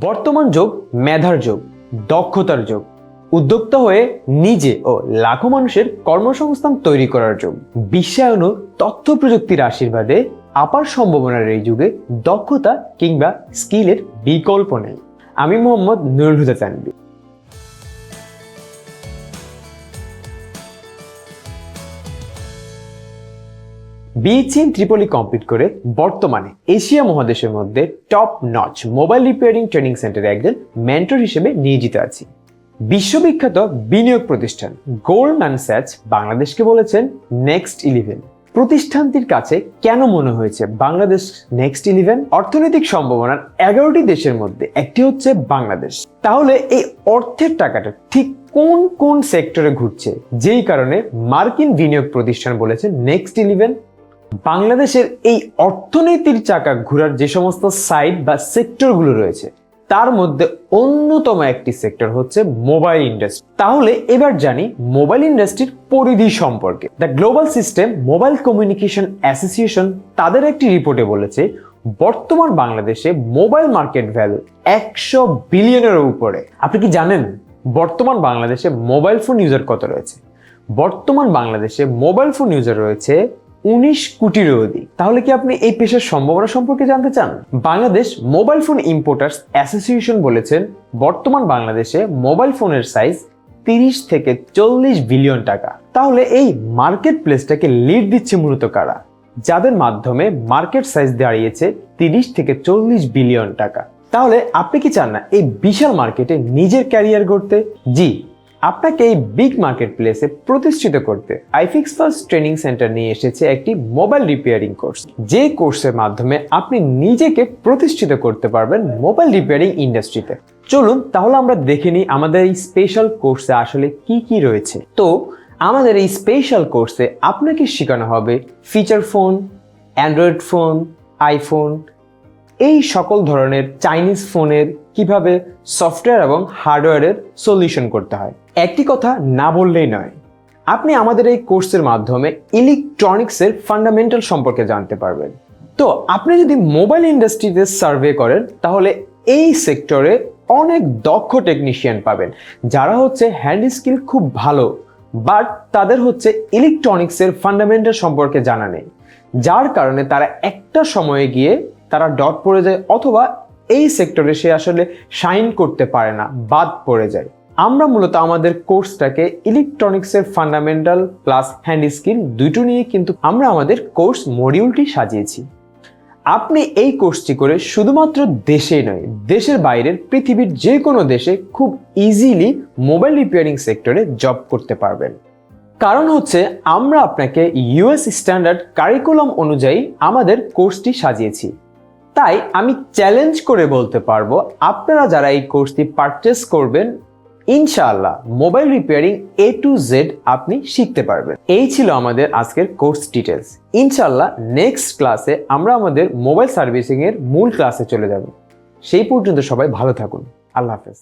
বর্তমান যুগ, মেধার যুগ, দক্ষতার যুগ। উদ্যোক্তা হয়ে নিজে ও লাখো মানুষের কর্মসংস্থান তৈরি করার যুগ। বিশ্বায়ন ও তথ্য প্রযুক্তির আশীর্বাদে আপার সম্ভাবনার এই যুগে দক্ষতা কিংবা স্কিলের বিকল্প নেই। আমি মোহাম্মদ নুরুল হুদা চানবি বিএচএম ত্রিপলি কমপ্লিট করে বর্তমানে এশিয়া মহাদেশের মধ্যে top notch mobile repairing training সেন্টারে একজন মেন্টর হিসেবে নিয়োজিত আছি। বিশ্ববিখ্যাত বিনিয়োগ প্রতিষ্ঠান গোল্ডম্যান স্যাচ বাংলাদেশকে বলেছেন নেক্সট ইলেভেন প্রতিষ্ঠানটির কাছে কেন মনে হয়েছে বাংলাদেশ নেক্সট ইলেভেন অর্থনৈতিক সম্ভাবনার এগারোটি দেশের মধ্যে একটি হচ্ছে বাংলাদেশ। তাহলে এই অর্থের টাকাটা ঠিক কোন কোন সেক্টরে ঘুরছে? যেই কারণে মার্কিন বিনিয়োগ প্রতিষ্ঠান বলেছে নেক্সট ইলেভেন বাংলাদেশের এই অর্থনীতির চাকা ঘোরার যে সমস্ত সাইট বা সেক্টরগুলো রয়েছে, তার মধ্যে অন্যতম একটি সেক্টর হচ্ছে মোবাইল ইন্ডাস্ট্রি তাহলে এবার জানি মোবাইল ইন্ডাস্ট্রির পরিধি সম্পর্কে। The global system mobile communication association তাদের একটি রিপোর্টে বলেছে, বর্তমান বাংলাদেশে মোবাইল মার্কেট ভ্যালু একশো বিলিয়নের উপরে। আপনি কি জানেন বর্তমান বাংলাদেশে মোবাইল ফোন ইউজার কত রয়েছে? বর্তমান বাংলাদেশে মোবাইল ফোন ইউজার রয়েছে উনিশ কোটির অধিক। তাহলে কি আপনি এই পেশার সম্ভাবনা সম্পর্কে জানতে চান? Bangladesh mobile phone importers association বলেছেন, বর্তমান বাংলাদেশে মোবাইল ফোনের সাইজ তিরিশ থেকে চল্লিশ বিলিয়ন টাকা। তাহলে এই মার্কেট প্লেসটাকে লিড দিচ্ছে মূলত কারা? যাদের মাধ্যমে মার্কেট সাইজ দাঁড়িয়েছে তিরিশ থেকে চল্লিশ বিলিয়ন টাকা। তাহলে আপনি কি চান না এই বিশাল মার্কেটে নিজের ক্যারিয়ার গড়তে? জি আপনাকে এই বিগ মার্কেট প্লেসে প্রতিষ্ঠিত করতে আইফিক্স ফার্স্ট ট্রেনিং সেন্টার নিয়ে এসেছে একটি মোবাইল রিপেয়ারিং কোর্স যে কোর্সের মাধ্যমে আপনি নিজেকে প্রতিষ্ঠিত করতে পারবেন মোবাইল রিপেয়ারিং ইন্ডাস্ট্রিতে চলুন তাহলে আমরা দেখে নিই আমাদের এই স্পেশাল কোর্সে আসলে কি কি রয়েছে। তো, আমাদের এই স্পেশাল কোর্সে আপনাকে শেখানো হবে feature phone android phone iPhone এই সকল ধরনের চাইনিজ ফোনের কীভাবে সফটওয়্যার এবং হার্ডওয়্যারের সলিউশন করতে হয়? একটি কথা না বললেই নয়, আপনি আমাদের এই কোর্সের মাধ্যমে ইলেকট্রনিক্সের ফান্ডামেন্টাল সম্পর্কে জানতে পারবেন। তো আপনি যদি মোবাইল ইন্ডাস্ট্রিতে সার্ভে করেন, তাহলে এই সেক্টরে অনেক দক্ষ টেকনিশিয়ান পাবেন, যারা হচ্ছে হ্যান্ড স্কিল খুব ভালো বাট তাদের হচ্ছে ইলেকট্রনিক্সের ফান্ডামেন্টাল সম্পর্কে জানা নেই। যার কারণে তারা একটা সময়ে গিয়ে তারা ডট পড়ে যায় অথবা এই সেক্টরে সে আসলে শাইন করতে পারে না, বাদ পড়ে যায়। আমরা মূলত আমাদের কোর্সটাকে ইলেকট্রনিক্সের ফান্ডামেন্টাল প্লাস হ্যান্ড স্কিল দুটো নিয়ে কিন্তু আমরা আমাদের কোর্স মডিউলটি সাজিয়েছি। আপনি এই কোর্সটি করে শুধুমাত্র দেশেই নয়, দেশের বাইরের পৃথিবীর যে কোনো দেশে খুব ইজিলি মোবাইল রিপেয়ারিং সেক্টরে জব করতে পারবেন। কারণ হচ্ছে আমরা আপনাকে ইউএস স্ট্যান্ডার্ড কারিকুলাম অনুযায়ী আমাদের কোর্সটি সাজিয়েছি। তাই আমি চ্যালেঞ্জ করে বলতে পারব, আপনারা যারা এই কোর্সটি পারচেস করবেন, ইনশাআল্লাহ mobile repairing A to Z আপনি শিখতে পারবেন। এই ছিল আমাদের আজকের কোর্স ডিটেলস ইনশাআল্লাহ নেক্সট ক্লাসে আমরা আমাদের মোবাইল সার্ভিসিংয়ের মূল ক্লাসে চলে যাব। সেই পর্যন্ত সবাই ভালো থাকুন। আল্লাহ হাফেজ।